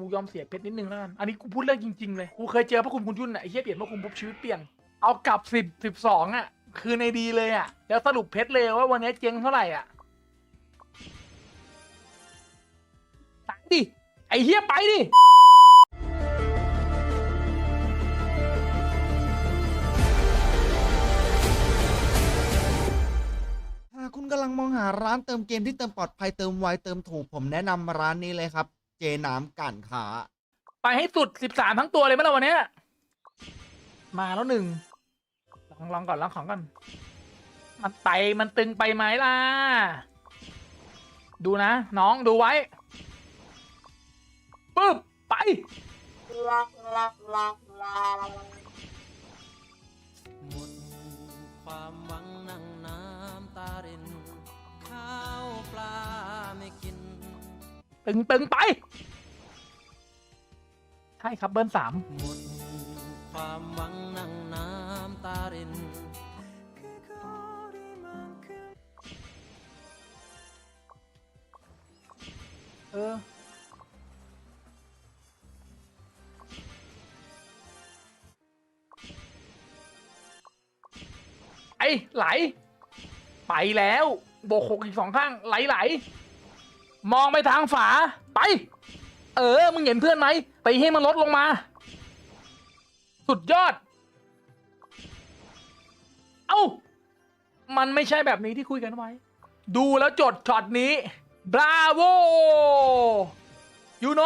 กูยอมเสียเพชรนิดนึงแล้วกันอันนี้กูพูดเรื่องจริงๆเลยกูเคยเจอพระคุณคุณยุ่นอะไอ้เหี้ยเปลี่ยนพระคุณปุ๊บชีวิตเปลี่ยนเอากลับสิบสิบสองอะคือในดีเลยอะแล้วสรุปเพชรเลยว่าวันนี้เจ๊งเท่าไหร่อะไปดิไอ้เหี้ยไปดิ หากคุณกำลังมองหาร้านเติมเกมที่เติมปลอดภัยเติมไวเติมถูกผมแนะนำร้านนี้เลยครับ เจน้ำกันขาไปให้สุดสิบสามทั้งตัวเลยไหมล่ะวันเนี้ยมาแล้วหนึ่งลองลองก่อนลองของก่อนมันไตมันตึงไปไหมล่ะ ดูนะ น้องดูไว้ปึ๊บไป หมดความหวังนั่งน้ำตาริน ข้าวปลาไม่กิน ตึงตึงไป ใช่ครับเบิ้ลสามหมดความหวังนั่งน้ำตารินเออ ไอไหล ไปแล้ว โบกหกอีกสองข้าง ไหลไหล มองไปทางฝา ไป เออ มึงเห็นเพื่อนไหมตีให้มันลดลงมา สุดยอด เอ้า มันไม่ใช่แบบนี้ที่คุยกันไว้ ดูแล้วจดช็อตนี้บราโวยูโน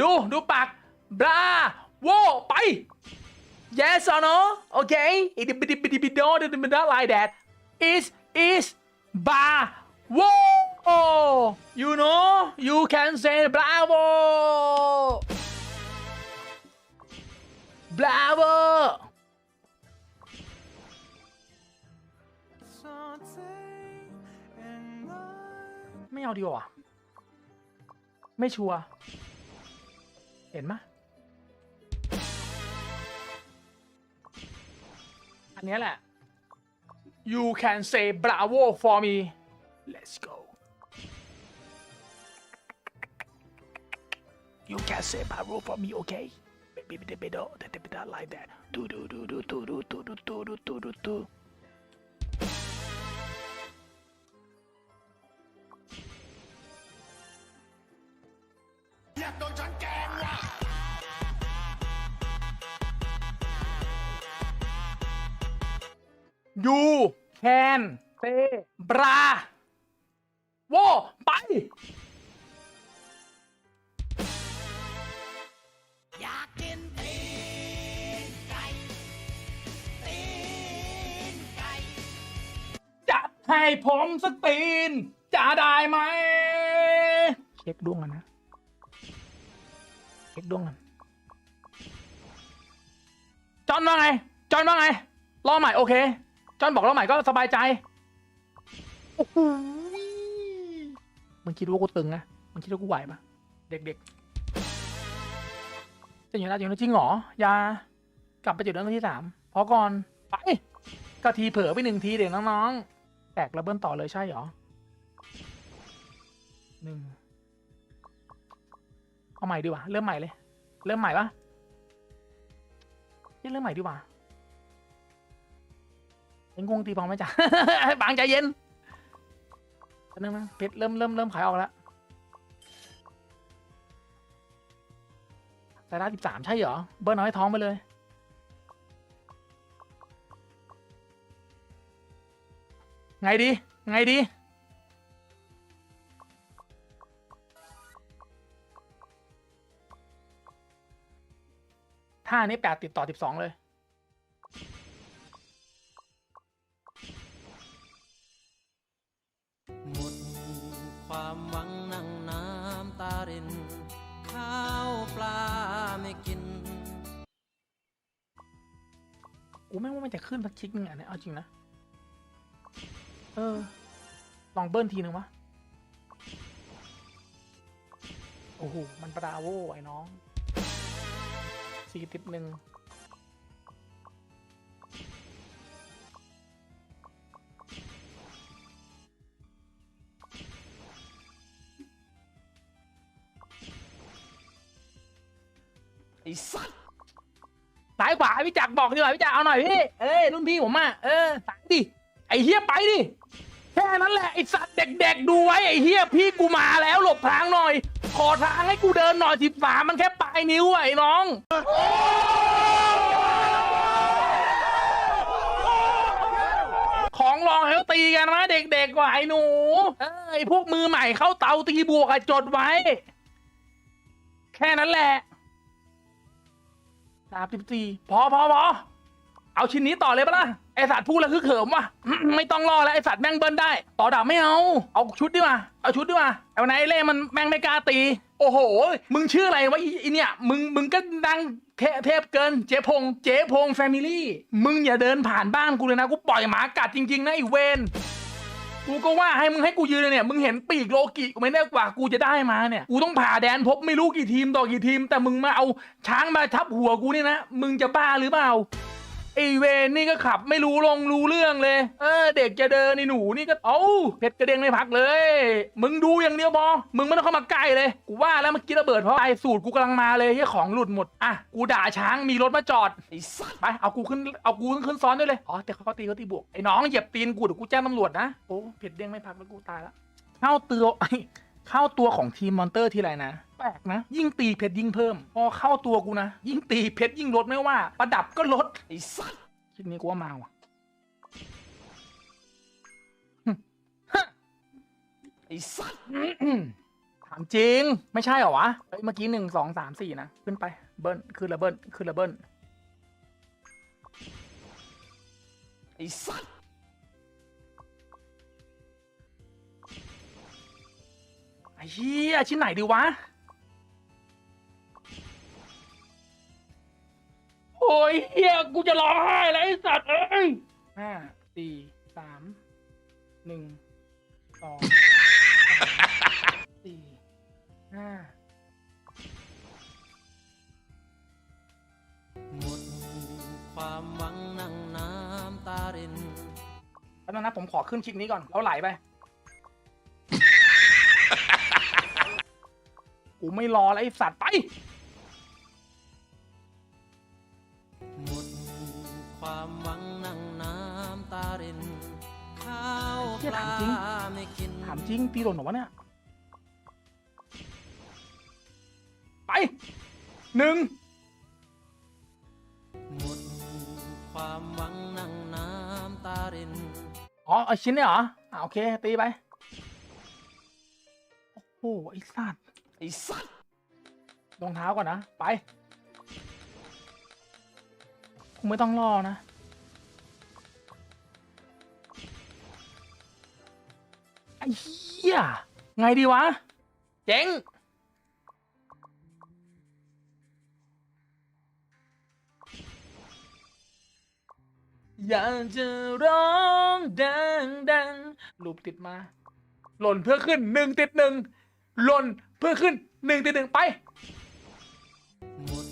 ดูดูปากบราโวไป yes or no okay it bit bit bit no it bit not like that is is bravo you know you can say bravo bravo ไม่เอาดีกว่า ไม่ชัวร์เห็นไหมยอันเนี้ยแหละ you can say bravo for me let's go you can say bravo for me okay baby baby baby baby baby like that do do do do do do do do do do do do do ยูแคนเซบราโวไป ให้ผมสกตีน จะได้ไหม เช็คดวงกันนะ เช็คดวงกัน จอนว่าไง จอนว่าไง รอใหม่โอเค จอนบอกรอใหม่ก็สบายใจ โอ้โหมึงคิดว่ากูตึงนะมึงคิดว่ากูไหวปะเด็กๆจะอยู่นะอยู่นะจริงเหรอ อย่ากลับไปจุดเริ่มต้นที่สามพอก่อน ไปก็ทีเผลอไปหนึ่งทีเด็กน้องๆ แตกระเบิลต่อเลยใช่เหรอหนึ่งเอาใหม่ดีกว่า เริ่มใหม่เลย เริ่มใหม่ปะเฮ้ยเริ่มใหม่ดีกว่าเป็นงงตีพองไหมจ๊ะบางใจเย็นแป๊บนึงนะเพชรเริ่มเริ่มเริ่มขายออกแล้วแต่ละสิบสามใช่เหรอ เบิร์น้อยท้องไปเลย ไงดี ไงดี ท่านี้แปดติดต่อสิบสองเลย หมดความหวังนั่งน้ำตาริน ข้าวปลาไม่กิน กูไม่งว่ามันจะขึ้นสักชิกนึงอะเนี่ยเอาจริงนะ เออ ลองเบิ้ลทีนึงวะ โอ้โห มันปราโวไอ้น้องสี่ติดหนึ่งไอ้สัตว์สายขวาพี่จักรบอกดีกว่าพี่จักรเอาหน่อยพี่ เอ้ยรุ่นพี่ผมอะ เออสายดิ ไอ้เฮียไปดิ ค่นั้นแหละไอสัตว์เด็ก ๆ ดูไว้ไอเฮียพี่กูมาแล้วหลบทางหน่อย ขอทางให้กูเดินหน่อยสิบสามมันแค่ปลายนิ้วอะไอ้น้อง ของรองให้เขาตีกันนะเด็กๆกว่าไอ้หนูเอ้ยพวกมือใหม่เข้าเตาตีบวกอะจดไว้ แค่นั้นแหละสามสิบสี่พอพอพอเอาชิ้นนี้ต่อเลยปะล่ะ ไอสัตว์พูดแล้วคือเขิมว่ะอืมไม่ต้องรอแล้วไอสัตว์แม่งเบิ้ลได้ ต่อดาบไม่เอา เอาชุดดีกว่าเอาชุดดีกว่าเอาไหนเล่มันแม่งไม่กล้าตี โอ้โห มึงชื่ออะไรวะอีอีเนี่ยมึงมึงก็ดังเทเทพเกินเจ๊พงเจ๊พงแฟมิลี่มึงอย่าเดินผ่านบ้านกูเลยนะกูปล่อยหมากัดจริงๆนะไอเวนกูก็ว่าให้มึงให้กูยืนเนี่ยมึงเห็นปีกโลกิกูไม่ได้กว่ากูจะได้มาเนี่ยกูต้องผ่าแดนพบไม่รู้กี่ทีมต่อกี่ทีม แต่มึงมาเอาช้างมาทับหัวกูนี่นะมึงจะบ้าหรือเปล่า ไอเวนนี่ก็ขับไม่รู้ลงรู้เรื่องเลย เออ เด็กจะเดินในหนูนี่ก็เอ้าเพชรกระเด็งในพักเลย มึงดูอย่างเดียวพอมึงไม่ต้องเข้ามาใกล้เลยกูว่าแล้วเมื่อกี้ระเบิดเพราะไอสูตรกูกำลังมาเลยที่ของหลุดหมดอะกูด่าช้างมีรถมาจอดไอ้สัตว์ไปเอากูขึ้นเอากูขึ้นซ้อนด้วยเลยอ๋อแต่เขาตีเขาตีบวกไอ้น้องเหยียบตีนกูเดี๋ยวกูแจ้งตำรวจนะโอ้เผ็ดเด้งไม่พักแล้วกูตายละเข้าเตัว เข้าตัวของทีมมอนเตอร์ทีไรนะแปลกนะ ยิ่งตีเพชรยิ่งเพิ่ม พอเข้าตัวกูนะ ยิ่งตีเพชรยิ่งลดไม่ว่า ประดับก็ลดไอ้สัตว์คิดนี้กูว่ามาว่ะไอ้สัตว์ถามจริง ไม่ใช่เหรอวะเฮ้ยเมื่อกี้หนึ่งสองสามสี่นะ ขึ้นไปเบิ้ลขึ้นระเบิ้ลขึ้นระเบิ้ลไอ้สัต เหี้ยชิ้นไหนดีวะ โอ้ยเหี้ยกูจะร้องไห้แล้วไอ้สัตว์เอ้ยห้าสี่สามหนึ่งสองสามสี่ห้าหมดความหวังนั่งน้ำตาริน แล้วนะผมขอขึ้นคลิกนี้ก่อนแล้วไหลไป กูไม่รอแล้วไอ้สัตว์ไป หมดความหวังนั่งน้ำตารินข้าวเหี้ยปถาลามจริง ไม่กิน ถามจริงตีหล่นเหรอวะเนี่ย ไปหนึ่งหมดความหวังนั่งน้ำตาริน อ๋อเอาชิ้นเนี่ยเหรออ่าโอเค ตีไป โอ้โหไอ้สัตว์ ไอ้สัตว์รองเท้าก่อนนะ ไปคงไม่ต้องรอนะ ไอ้เหี้ย ไงดีวะ เจ๋งอยากจะร้องดังดังลูปติดมา หล่นเพื่อขึ้นหนึ่งติดหนึ่งหล่น เพื่อขึ้นหนึ่งติดหนึ่งไปหมด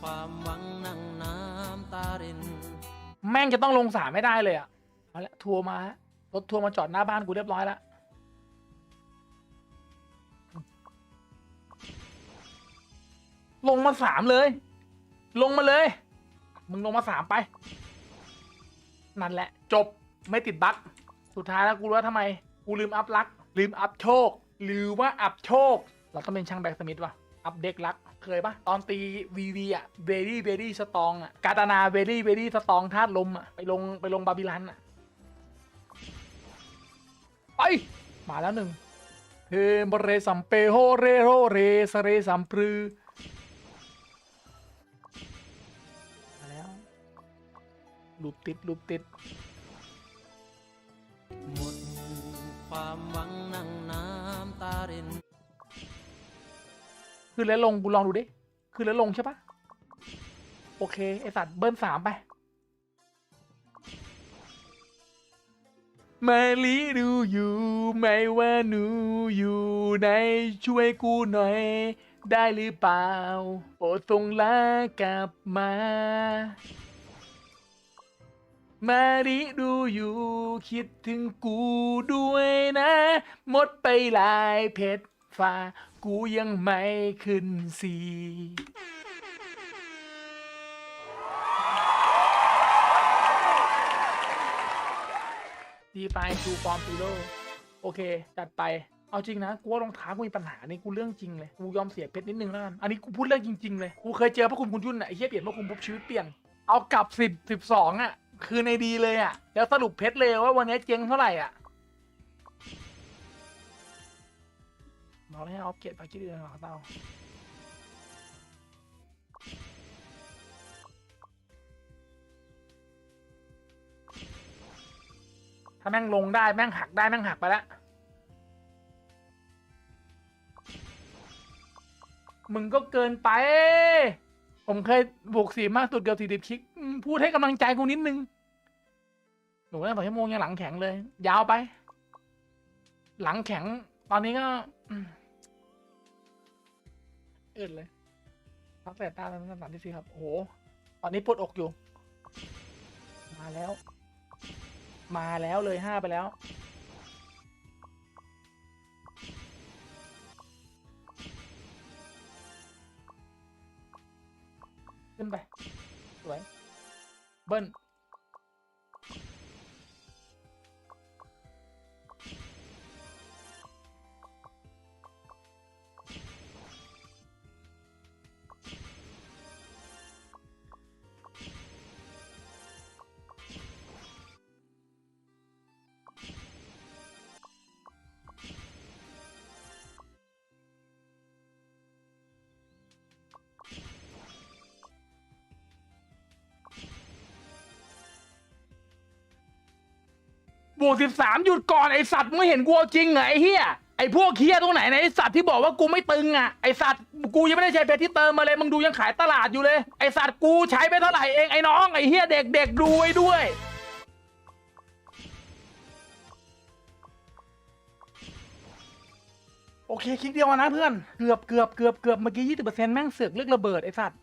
ความหวังนั่งน้ำตารินแม่งจะต้องลงสามไม่ได้เลยอะเอาละทัวร์มาฮะรถทัวร์มาจอดหน้าบ้านกูเรียบร้อยแล้วลงมาสามเลย ลงมาเลย มึงลงมาสามไป นั่นแหละ จบไม่ติดบั๊กสุดท้ายแล้วกูรู้ว่าทำไม กูลืมอัพลัก ลืมอัพโชค หรือว่าอัพโชค เราต้องเป็นช่างแบ็กสมิธว่ะ อัพเด็กลัก เคยปะตอนตีวีวีอะเวรี่เวรี่สตองอะกาตานาเวรี่เวรี่สตองธาตุลมอะ ไปลงไปลงบาบิลันอะ ไป มาแล้วหนึ่งเฮมเรสัมเปโฮเรโรเรสเรสัมปรือมาแล้วลูปติดลูปติด หมดความหวังนั่งน้ำ ตารินขึ้นแล้วลงกูลองดูดิขึ้นแล้วลงใช่ปะโอเค ไอสัตว์เบิ้ลสามไปมาลีดูอยู่ ไม่ว่าหนูอยู่ไหนช่วยกูหน่อย ได้หรือเปล่า โปรดส่งลากลับมา มาริดูอยู่ คิดถึงกูด้วยนะ หมดไปหลายเพชรฟ้า กูยังไม่ขึ้นสีดีไปชูฟอร์มซูโร่โอเค จัดไป เอาจริงนะ กูว่ารองเท้ากูมีปัญหานี่กูเรื่องจริงเลย กูยอมเสียเพชรนิดนึงแล้วกัน อันนี้กูพูดเรื่องจริง ๆ เลย กูเคยเจอพระคุณคุณยุ่นอะไอ้เหี้ยเปลี่ยนพระคุณปุ๊บชีวิตเปลี่ยน เอากลับสิบสิบสองอะ คือในดีเลยอะแล้วสรุปเพชรเลยว่าวันนี้เจ๊งเท่าไหร่อะบอกให้เอาเกตไปคิดเดือนของเต้าถ้าแม่งลงได้แม่งหักได้แม่งหักไปแล้วมึงก็เกินไป ผมเคยบวกสีมากสุดเกือบสี่สิบคลิกอืมพูดให้กำลังใจกูนิดนึง หนูได้สองชั่วโมงยังหลังแข็งเลย ยาวไป หลังแข็ง ตอนนี้ก็อืมอืดเลยพักแต่ตาแล้วสามที่สี่ครับ โอ้โห ตอนนี้ปวดอกอยู่ มาแล้ว มาแล้วเลยห้าไปแล้ว ขึ้นไบวกสิบสามหยุดก่อนไอสัตว์มึงไม่เห็นกูเอาจริงเหรอไอเฮียไอพวกเฮียตรงไหนไหนไอสัตว์ที่บอกว่ากูไม่ตึงอะไอสัตว์กูยังไม่ได้ใช้เพชรที่เติมมาเลยมึงดูยังขายตลาดอยู่เลย ไอสัตว์กูใช้ไปเท่าไหร่เองไอน้องไอเฮียเด็กเด็กดูไว้ด้วยโอเคคลิกเดียวนะเพื่อนเกือบเกือบเกือบเกือบเมื่อกี้ยี่สิบเปอร์เซ็นต์แม่งเสือกเลือกระเบิดไอสัตว์